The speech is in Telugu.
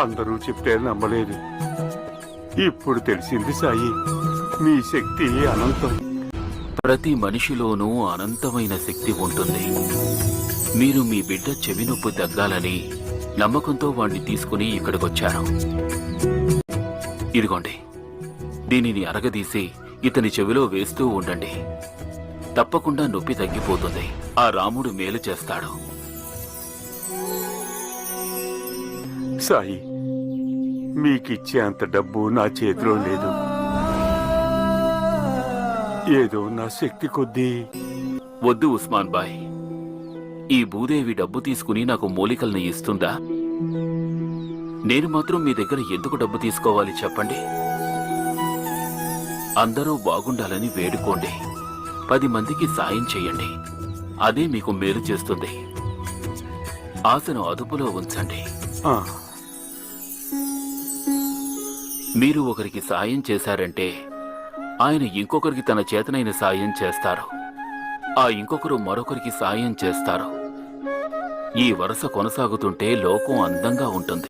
అందరూ చెప్తే నమ్మలేదు. ఇప్పుడు తెలిసింది సాయి మీ శక్తి అనంతం. ప్రతి మనిషిలోనూ అనంతమైన శక్తి ఉంటుంది. మీరు మీ బిడ్డ చెవి నొప్పి తగ్గాలని నమ్మకంతో వాణ్ణి తీసుకుని ఇక్కడికొచ్చారు. ఇదిగోండి దీనిని అరగదీసి ఇతని చెవిలో వేస్తూ ఉండండి. తప్పకుండా నొప్పి తగ్గిపోతుంది. ఆ రాముడు మేలు చేస్తాడు. సాయి మీకిచ్చే అంత డబ్బు నా చేతిలో లేదు. ఏదో నా శక్తి కొద్దీ. వద్దు ఉస్మాన్ బాయ్. ఈ భూదేవి డబ్బు తీసుకుని నాకు మూలికల్ని ఇస్తుందా? నేను మాత్రం మీ దగ్గర ఎందుకు డబ్బు తీసుకోవాలి చెప్పండి? అందరూ బాగుండాలని వేడుకోండి. పది మందికి సాయం చేయండి. అదే మీకు మేలు చేస్తుంది. ఆశను అదుపులో ఉంచండి. మీరు ఒకరికి సాయం చేశారంటే ఆయన ఇంకొకరికి తన చేతనైన సాయం చేస్తారు. ఆ ఇంకొకరు మరొకరికి సాయం చేస్తారు. ఈ వరుస కొనసాగుతుంటే లోకం అందంగా ఉంటుంది.